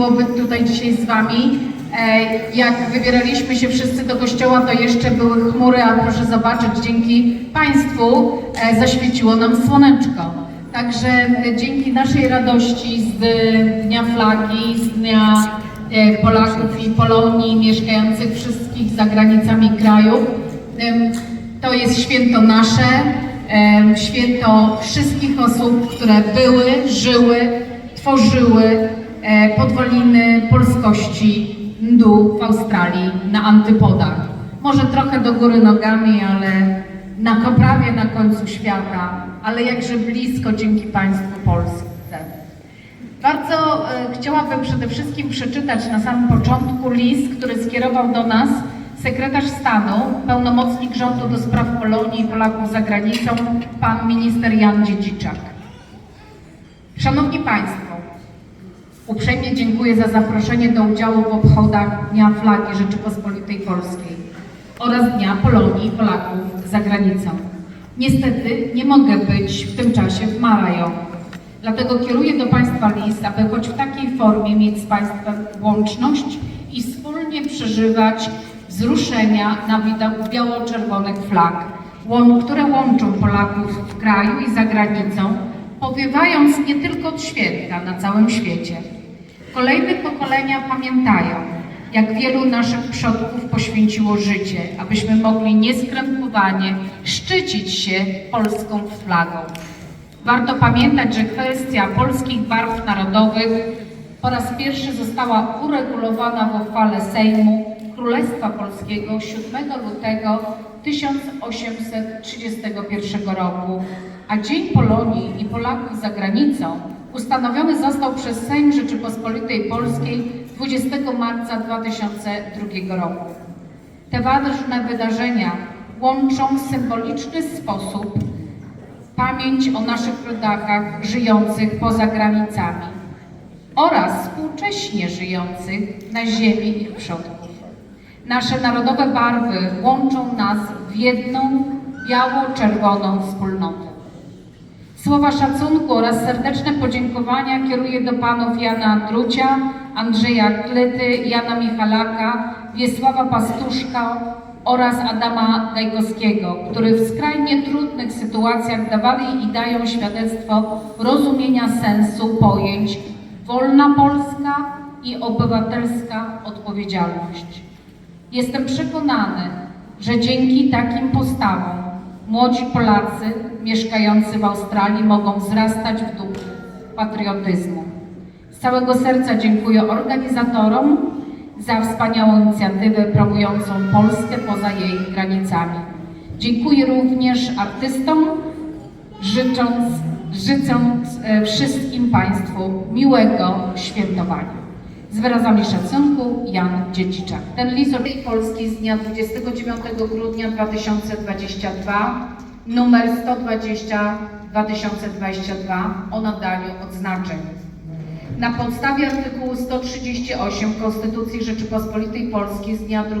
miło być tutaj dzisiaj z Wami. E, Jak wybieraliśmy się wszyscy do kościoła, to jeszcze były chmury, a proszę zobaczyć, dzięki Państwu e, zaświeciło nam słoneczko. Także e, dzięki naszej radości z Dnia Flagi, z Dnia Polaków i Polonii mieszkających wszystkich za granicami kraju, to jest święto nasze, święto wszystkich osób, które były, żyły, tworzyły e, podwaliny polskości Ndu w Australii na antypodach. Może trochę do góry nogami, ale na prawie na końcu świata, ale jakże blisko dzięki państwu Polsce. Bardzo e, chciałabym przede wszystkim przeczytać na samym początku list, który skierował do nas sekretarz stanu, pełnomocnik rządu do spraw Polonii i Polaków za granicą, pan minister Jan Dziedziczak. Szanowni Państwo, uprzejmie dziękuję za zaproszenie do udziału w obchodach Dnia Flagi Rzeczypospolitej Polskiej oraz Dnia Polonii i Polaków za granicą. Niestety nie mogę być w tym czasie w Marają. Dlatego kieruję do Państwa list, aby choć w takiej formie mieć z Państwem łączność i wspólnie przeżywać wzruszenia na widok biało-czerwonych flag, które łączą Polaków w kraju i za granicą, powiewając nie tylko od święta na całym świecie. Kolejne pokolenia pamiętają, jak wielu naszych przodków poświęciło życie, abyśmy mogli nieskrępowanie szczycić się polską flagą. Warto pamiętać, że kwestia polskich barw narodowych po raz pierwszy została uregulowana w uchwale Sejmu Królestwa Polskiego 7 lutego 1831 roku, a Dzień Polonii i Polaków za granicą ustanowiony został przez Sejm Rzeczypospolitej Polskiej 20 marca 2002 roku. Te ważne wydarzenia łączą w symboliczny sposób pamięć o naszych rodakach żyjących poza granicami oraz współcześnie żyjących na ziemi ich przodków. Nasze narodowe barwy łączą nas w jedną biało-czerwoną wspólnotę. Słowa szacunku oraz serdeczne podziękowania kieruję do panów Jana Drucia, Andrzeja Klety, Jana Michalaka, Wiesława Pastuszka oraz Adama Gajkowskiego, którzy w skrajnie trudnych sytuacjach dawali i dają świadectwo rozumienia sensu pojęć wolna Polska i obywatelska odpowiedzialność. Jestem przekonany, że dzięki takim postawom młodzi Polacy mieszkający w Australii mogą wzrastać w duchu patriotyzmu. Z całego serca dziękuję organizatorom za wspaniałą inicjatywę promującą Polskę poza jej granicami. Dziękuję również artystom, życząc, życząc e, wszystkim Państwu miłego świętowania. Z wyrazami szacunku Jan Dziedziczak. Ten list od Polski z dnia 29 grudnia 2022, numer 120 2022 o nadaniu odznaczeń. Na podstawie artykułu 138 Konstytucji Rzeczypospolitej Polskiej z dnia 2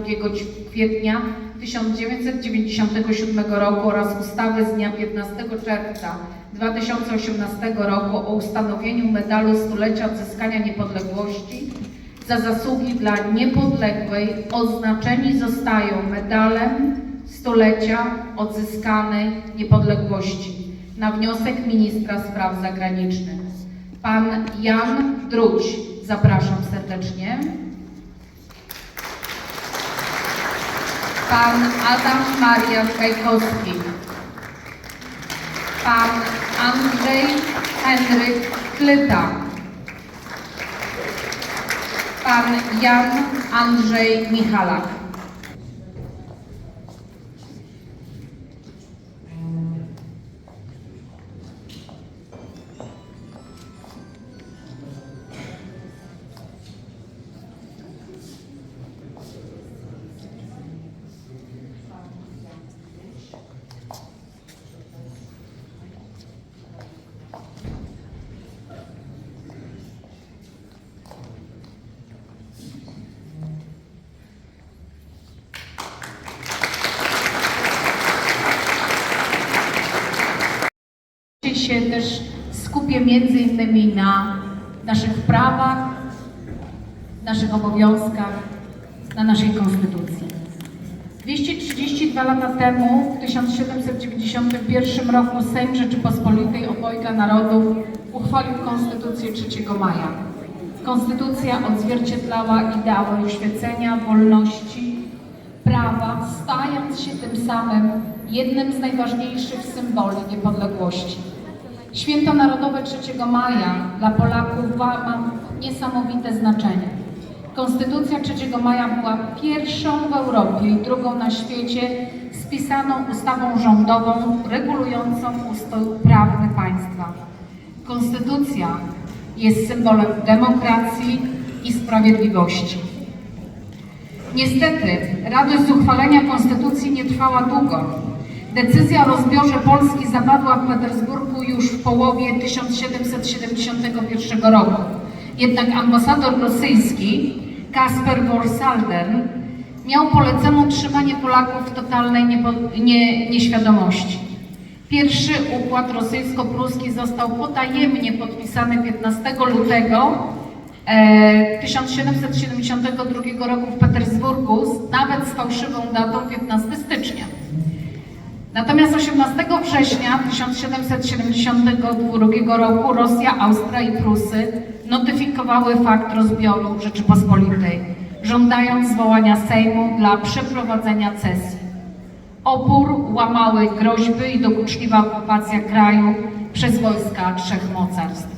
kwietnia 1997 roku oraz ustawy z dnia 15 czerwca 2018 roku o ustanowieniu medalu stulecia odzyskania niepodległości za zasługi dla niepodległej oznaczeni zostają medalem stulecia odzyskanej niepodległości na wniosek ministra spraw zagranicznych. Pan Jan Druć, zapraszam serdecznie. Pan Adam Marian Gajkowski. Pan Andrzej Henryk Klyta. Pan Jan Andrzej Michalak. Między innymi na naszych prawach, naszych obowiązkach, na naszej konstytucji. 232 lata temu, w 1791 roku Sejm Rzeczypospolitej Obojga Narodów uchwalił Konstytucję 3 maja. Konstytucja odzwierciedlała ideały oświecenia, wolności, prawa, stając się tym samym jednym z najważniejszych symboli niepodległości. Święto Narodowe 3 maja dla Polaków ma niesamowite znaczenie. Konstytucja 3 maja była pierwszą w Europie i drugą na świecie spisaną ustawą rządową regulującą ustrój prawny państwa. Konstytucja jest symbolem demokracji i sprawiedliwości. Niestety, radość z uchwalenia konstytucji nie trwała długo. Decyzja o rozbiorze Polski zapadła w Petersburgu już w połowie 1771 roku. Jednak ambasador rosyjski Kasper Borsalden miał polecono trzymanie Polaków w totalnej niepo- nie, nieświadomości. Pierwszy układ rosyjsko-pruski został potajemnie podpisany 15 lutego e, 1772 roku w Petersburgu, nawet z fałszywą datą 15 stycznia. Natomiast 18 września 1772 roku Rosja, Austria i Prusy notyfikowały fakt rozbioru Rzeczypospolitej, żądając zwołania Sejmu dla przeprowadzenia cesji. Opór łamały groźby i dokuczliwa okupacja kraju przez wojska trzech mocarstw.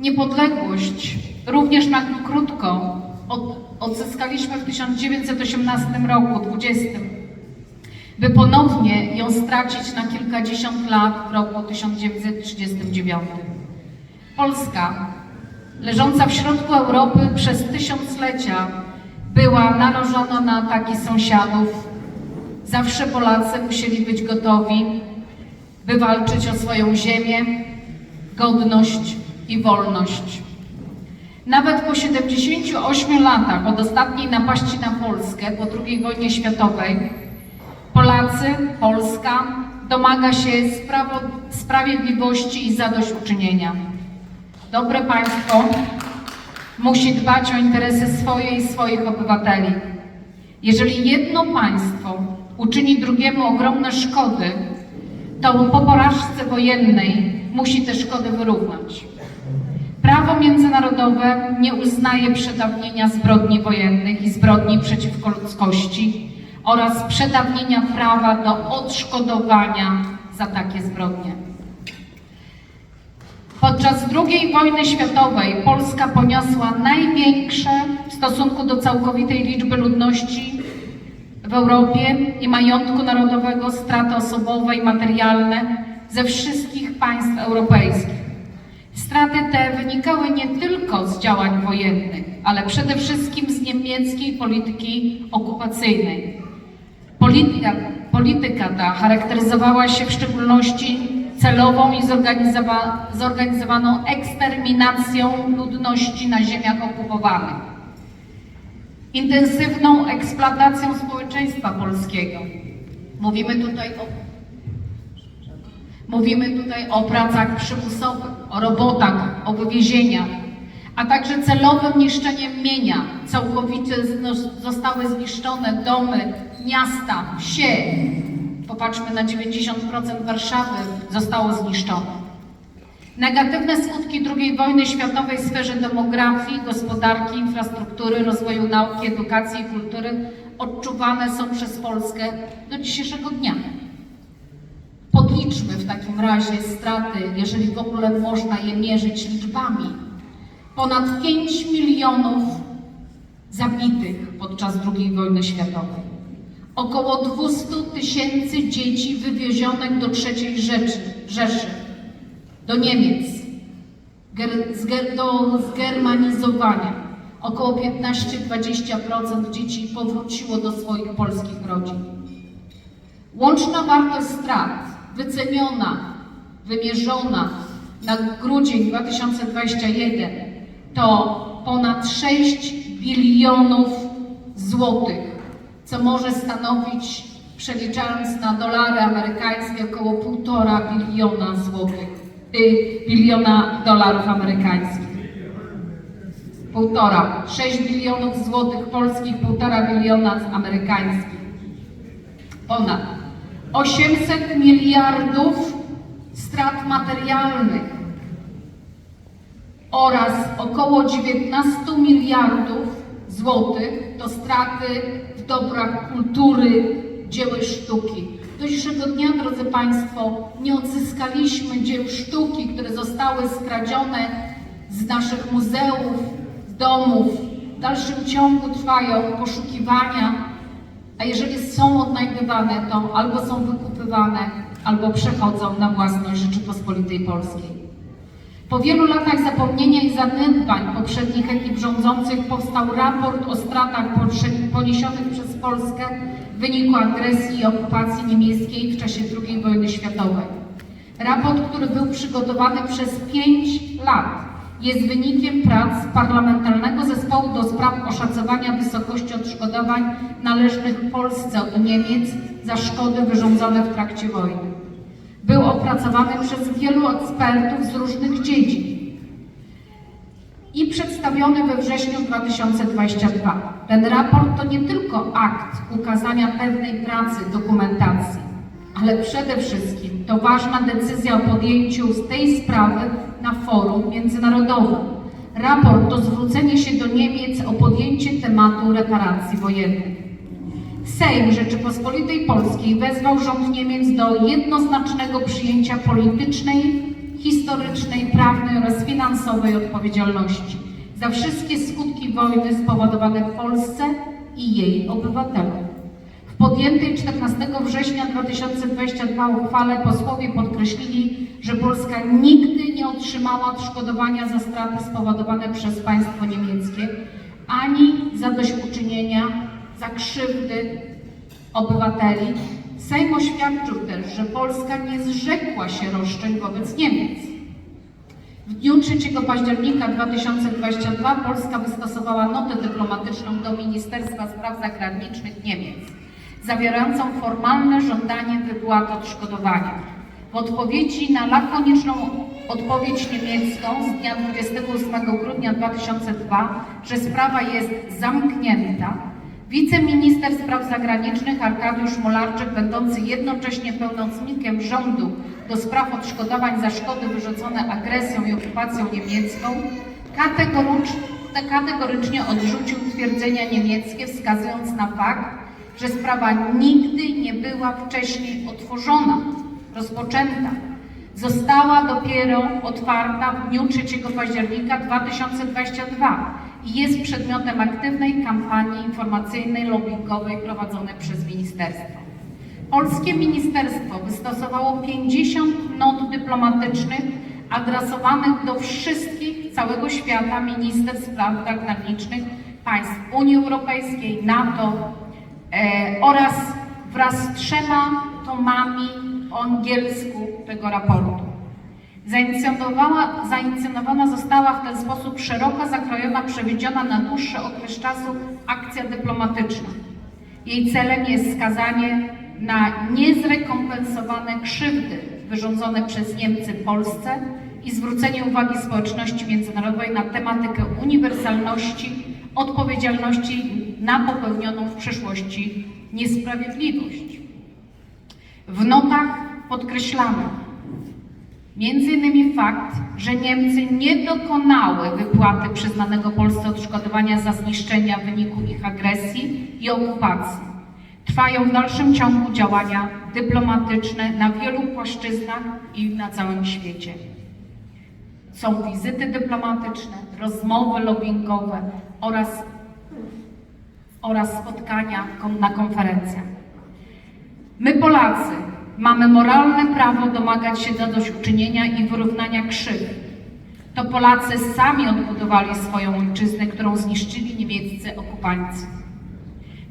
Niepodległość również na krótko od, odzyskaliśmy w 1918 roku, 20, by ponownie ją stracić na kilkadziesiąt lat w roku 1939. Polska, leżąca w środku Europy przez tysiąclecia, była narażona na ataki sąsiadów. Zawsze Polacy musieli być gotowi, by walczyć o swoją ziemię, godność i wolność. Nawet po 78 latach od ostatniej napaści na Polskę po II wojnie światowej, Polacy, Polska domaga się sprawiedliwości i zadośćuczynienia. Dobre państwo musi dbać o interesy swoje i swoich obywateli. Jeżeli jedno państwo uczyni drugiemu ogromne szkody, to po porażce wojennej musi te szkody wyrównać. Prawo międzynarodowe nie uznaje przedawnienia zbrodni wojennych i zbrodni przeciwko ludzkości, oraz przedawnienia prawa do odszkodowania za takie zbrodnie. Podczas II wojny światowej Polska poniosła największe w stosunku do całkowitej liczby ludności w Europie i majątku narodowego straty osobowe i materialne ze wszystkich państw europejskich. Straty te wynikały nie tylko z działań wojennych, ale przede wszystkim z niemieckiej polityki okupacyjnej. Polityka, polityka ta charakteryzowała się w szczególności celową i zorganizowa, zorganizowaną eksterminacją ludności na ziemiach okupowanych, intensywną eksploatacją społeczeństwa polskiego. Mówimy tutaj o Mówimy tutaj o pracach przymusowych, o robotach, o wywiezieniach, a także celowym niszczeniem mienia. Całkowicie zostały zniszczone domy, miasta, wsie. Popatrzmy na 90% Warszawy zostało zniszczone. Negatywne skutki II wojny światowej w sferze demografii, gospodarki, infrastruktury, rozwoju nauki, edukacji i kultury odczuwane są przez Polskę do dzisiejszego dnia. Podliczmy w takim razie straty, jeżeli w ogóle można je mierzyć liczbami. Ponad 5 milionów zabitych podczas II wojny światowej. Około 200 tysięcy dzieci wywiezionych do III Rzeczy, Rzeszy, do Niemiec, do zgermanizowania. Około 15-20% dzieci powróciło do swoich polskich rodzin. Łączna wartość strat wyceniona, wymierzona na grudzień 2021 to ponad 6 bilionów złotych, co może stanowić, przeliczając na dolary amerykańskie, około 1,5 biliona złotych, y, biliona dolarów amerykańskich. Półtora, 6 bilionów złotych polskich, półtora biliona amerykańskich. Ponad. 800 miliardów strat materialnych oraz około 19 miliardów złotych to straty w dobrach kultury, dzieły sztuki. Do dzisiejszego dnia, drodzy Państwo, nie odzyskaliśmy dzieł sztuki, które zostały skradzione z naszych muzeów, z domów. W dalszym ciągu trwają poszukiwania a jeżeli są odnajdywane, to albo są wykupywane, albo przechodzą na własność Rzeczypospolitej Polskiej. Po wielu latach zapomnienia i zaniedbań poprzednich ekip rządzących powstał raport o stratach poniesionych przez Polskę w wyniku agresji i okupacji niemieckiej w czasie II wojny światowej. Raport, który był przygotowany przez pięć lat, jest wynikiem prac Parlamentarnego Zespołu do spraw oszacowania wysokości odszkodowań należnych Polsce od Niemiec za szkody wyrządzone w trakcie wojny. Był opracowany przez wielu ekspertów z różnych dziedzin i przedstawiony we wrześniu 2022. Ten raport to nie tylko akt ukazania pewnej pracy, dokumentacji, ale przede wszystkim to ważna decyzja o podjęciu tej sprawy na forum międzynarodowym. Raport to zwrócenie się do Niemiec o podjęcie tematu reparacji wojennych. Sejm Rzeczypospolitej Polskiej wezwał rząd Niemiec do jednoznacznego przyjęcia politycznej, historycznej, prawnej oraz finansowej odpowiedzialności za wszystkie skutki wojny spowodowane w Polsce i jej obywatelom. W podjętej 14 września 2022 uchwale posłowie podkreślili, że Polska nigdy nie otrzymała odszkodowania za straty spowodowane przez państwo niemieckie, ani zadośćuczynienia za krzywdy obywateli. Sejm oświadczył też, że Polska nie zrzekła się roszczeń wobec Niemiec. W dniu 3 października 2022 Polska wystosowała notę dyplomatyczną do Ministerstwa Spraw Zagranicznych Niemiec, zawierającą formalne żądanie wypłaty odszkodowania. W odpowiedzi na lakoniczną odpowiedź niemiecką z dnia 28 grudnia 2002, że sprawa jest zamknięta, wiceminister spraw zagranicznych Arkadiusz Molarczyk, będący jednocześnie pełnomocnikiem rządu do spraw odszkodowań za szkody wyrządzone agresją i okupacją niemiecką, kategorycz- kategorycznie odrzucił twierdzenia niemieckie, wskazując na fakt, że sprawa nigdy nie była wcześniej otworzona, rozpoczęta. Została dopiero otwarta w dniu 3 października 2022 i jest przedmiotem aktywnej kampanii informacyjnej, lobbyingowej prowadzonej przez ministerstwo. Polskie ministerstwo wystosowało 50 not dyplomatycznych adresowanych do wszystkich całego świata ministerstw spraw zagranicznych państw Unii Europejskiej, NATO e, oraz wraz z trzema tomami po angielsku tego raportu. Zainicjonowana, została w ten sposób szeroko zakrojona, przewidziana na dłuższy okres czasu akcja dyplomatyczna. Jej celem jest skazanie na niezrekompensowane krzywdy wyrządzone przez Niemcy Polsce i zwrócenie uwagi społeczności międzynarodowej na tematykę uniwersalności, odpowiedzialności na popełnioną w przeszłości niesprawiedliwość. W notach podkreślamy między innymi fakt, że Niemcy nie dokonały wypłaty przyznanego Polsce odszkodowania za zniszczenia w wyniku ich agresji i okupacji. Trwają w dalszym ciągu działania dyplomatyczne na wielu płaszczyznach i na całym świecie. Są wizyty dyplomatyczne, rozmowy lobbyingowe oraz, oraz spotkania na konferencjach. My Polacy mamy moralne prawo domagać się zadośćuczynienia i wyrównania krzywd. To Polacy sami odbudowali swoją ojczyznę, którą zniszczyli niemieccy okupanci.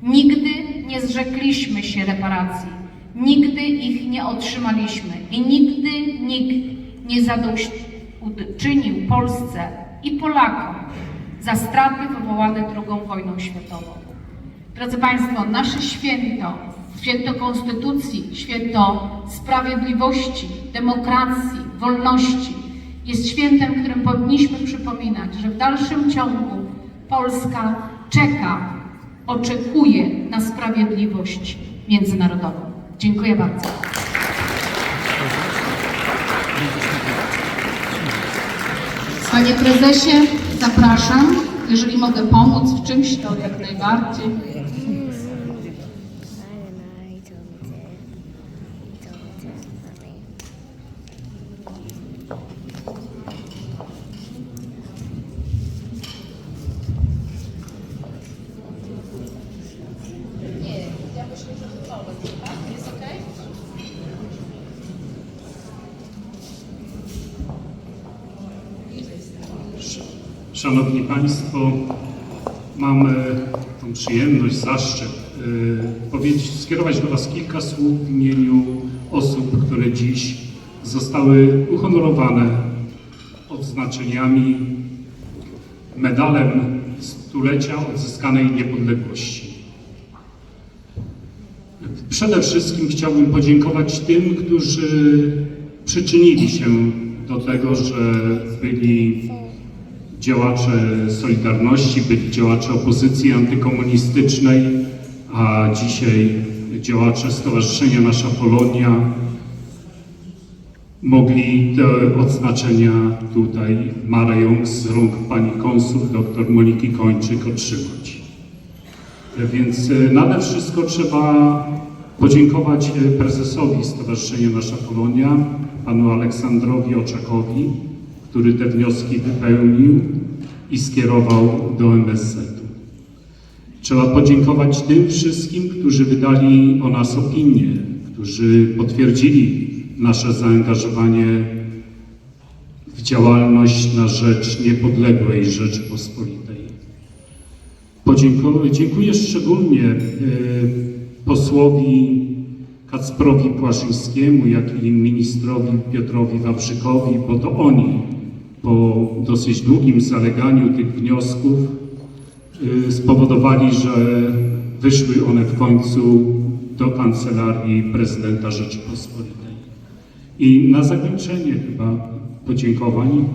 Nigdy nie zrzekliśmy się reparacji, nigdy ich nie otrzymaliśmy i nigdy nikt nie zadośćuczynił Polsce i Polakom za straty wywołane II wojną światową. Drodzy Państwo, nasze święto, święto Konstytucji, święto sprawiedliwości, demokracji, wolności jest świętem, którym powinniśmy przypominać, że w dalszym ciągu Polska czeka, oczekuje na sprawiedliwość międzynarodową. Dziękuję bardzo. Panie prezesie, zapraszam. Jeżeli mogę pomóc w czymś, to jak najbardziej. Szanowni Państwo, mam e, tą przyjemność, zaszczyt e, powiedzieć, skierować do Was kilka słów zostały uhonorowane odznaczeniami, medalem stulecia odzyskanej niepodległości. Przede wszystkim chciałbym podziękować tym, którzy przyczynili się do tego, że byli działacze Solidarności, byli działacze opozycji antykomunistycznej, a dzisiaj działacze Stowarzyszenia Nasza Polonia mogli te odznaczenia tutaj Mareją z rąk pani konsul dr Moniki Kończyk otrzymać. Więc e, nade wszystko trzeba podziękować e, prezesowi Stowarzyszenia Nasza Polonia, panu Aleksandrowi Oczakowi, który te wnioski wypełnił i skierował do MSZ-u. Trzeba podziękować tym wszystkim, którzy wydali o nas opinię, którzy potwierdzili nasze zaangażowanie w działalność na rzecz niepodległej Rzeczypospolitej. Podziękuję, dziękuję szczególnie e, posłowi Kacprowi Płaszyńskiemu, jak i ministrowi Piotrowi Wawrzykowi, bo to oni po dosyć długim zaleganiu tych wniosków y, spowodowali, że wyszły one w końcu do Kancelarii Prezydenta Rzeczypospolitej. I na zakończenie chyba podziękowań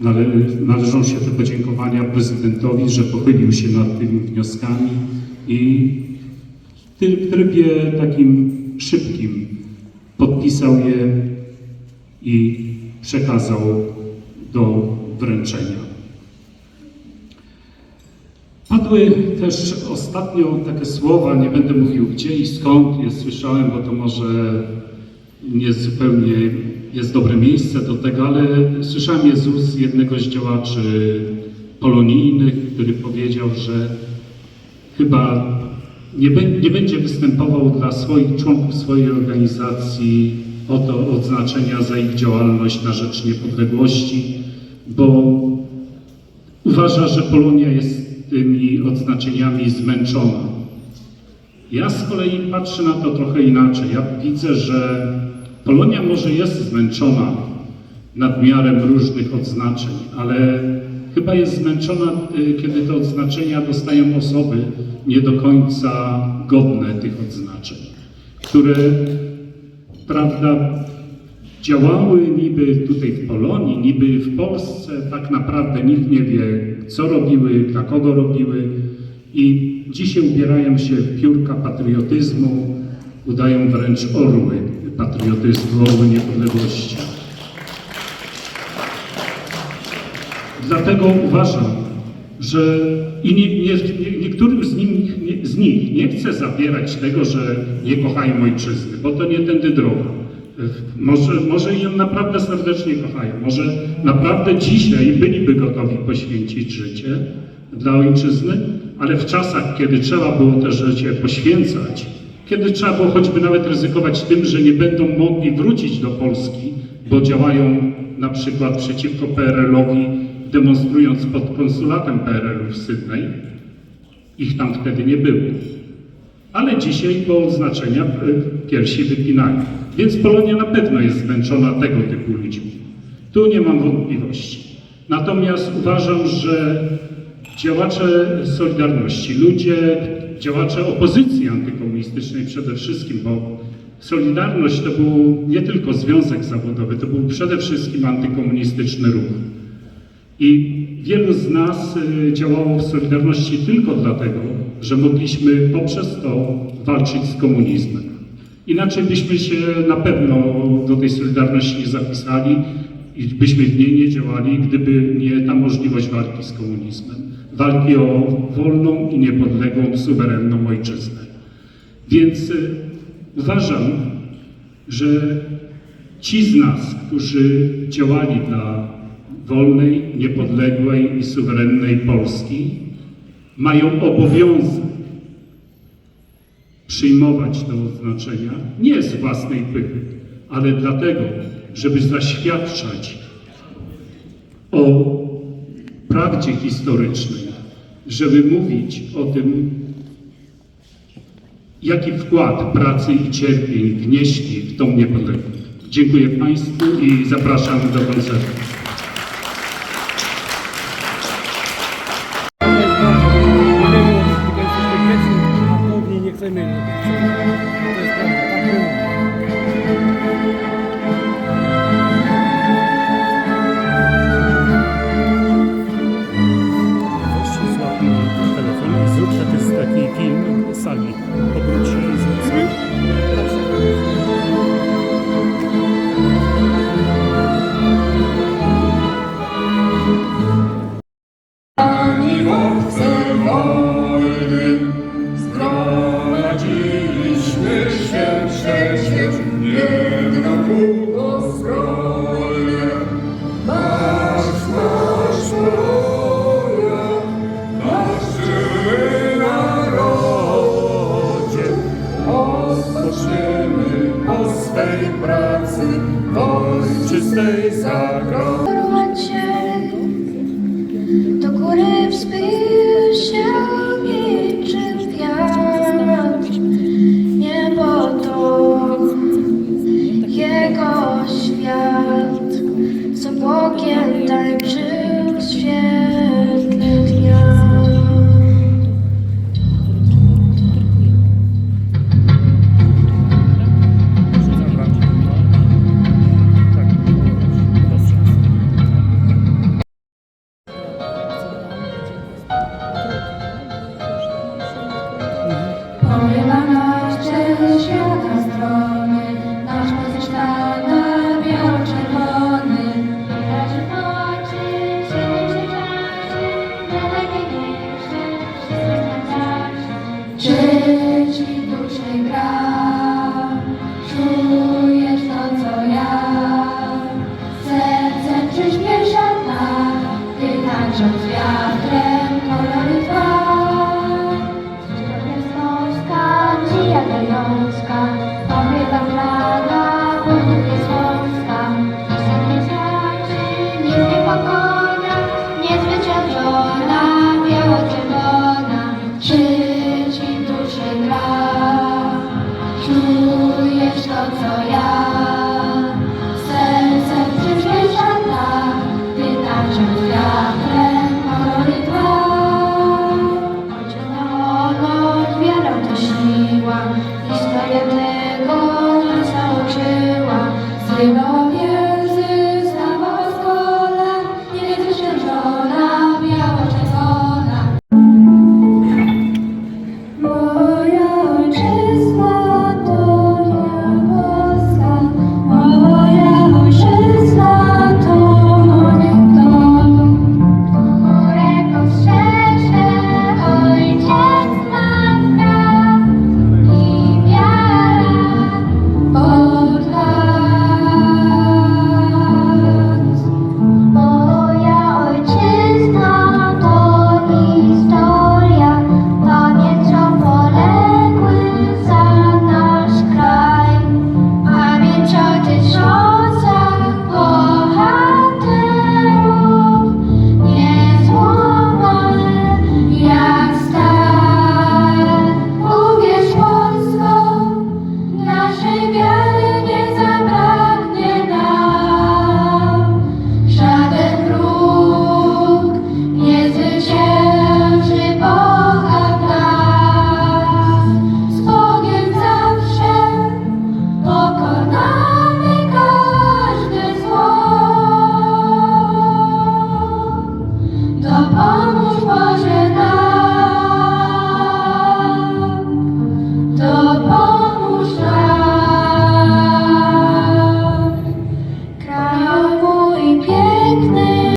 nale, należą się te podziękowania prezydentowi, że pochylił się nad tymi wnioskami i w trybie takim szybkim podpisał je i przekazał do wręczenia. Padły też ostatnio takie słowa, nie będę mówił gdzie i skąd je słyszałem, bo to może nie zupełnie jest dobre miejsce do tego, ale słyszałem je z ust jednego z działaczy polonijnych, który powiedział, że chyba nie, nie będzie występował dla swoich członków swojej organizacji o to odznaczenia za ich działalność na rzecz niepodległości, bo uważa, że Polonia jest tymi odznaczeniami zmęczona. Ja z kolei patrzę na to trochę inaczej. Ja widzę, że Polonia może jest zmęczona nadmiarem różnych odznaczeń, ale chyba jest zmęczona, y, kiedy te odznaczenia dostają osoby nie do końca godne tych odznaczeń, które, prawda, działały niby tutaj w Polonii, niby w Polsce, tak naprawdę nikt nie wie, co robiły, dla kogo robiły. I dzisiaj ubierają się w piórka patriotyzmu, udają wręcz orły patriotyzmu, niepodległości. Dlatego uważam, że i nie, nie, nie, niektórym z nich, nie, z nich nie chcę zabierać tego, że nie kochają ojczyzny, bo to nie tędy droga. Może, może ją naprawdę serdecznie kochają, może naprawdę dzisiaj byliby gotowi poświęcić życie dla ojczyzny, ale w czasach, kiedy trzeba było te życie poświęcać, kiedy trzeba było choćby nawet ryzykować tym, że nie będą mogli wrócić do Polski, bo działają na przykład przeciwko PRL-owi, demonstrując pod konsulatem PRL-u w Sydney, ich tam wtedy nie było ale dzisiaj po odznaczenia y, piersi wypinają. Więc Polonia na pewno jest zmęczona tego typu ludźmi. Tu nie mam wątpliwości. Natomiast uważam, że działacze Solidarności, ludzie, działacze opozycji antykomunistycznej przede wszystkim, bo Solidarność to był nie tylko związek zawodowy, to był przede wszystkim antykomunistyczny ruch. I wielu z nas y, działało w Solidarności tylko dlatego, że mogliśmy poprzez to walczyć z komunizmem. Inaczej byśmy się na pewno do tej Solidarności nie zapisali i byśmy w niej nie działali, gdyby nie ta możliwość walki z komunizmem. Walki o wolną i niepodległą, suwerenną ojczyznę. Więc y, uważam, że ci z nas, którzy działali dla wolnej, niepodległej i suwerennej Polski, mają obowiązek przyjmować te oznaczenia nie z własnej pychy, ale dlatego, żeby zaświadczać o prawdzie historycznej, żeby mówić o tym, jaki wkład pracy i cierpień wnieśli w tą niepodległość. Dziękuję Państwu i zapraszam do koncertu. 宝贝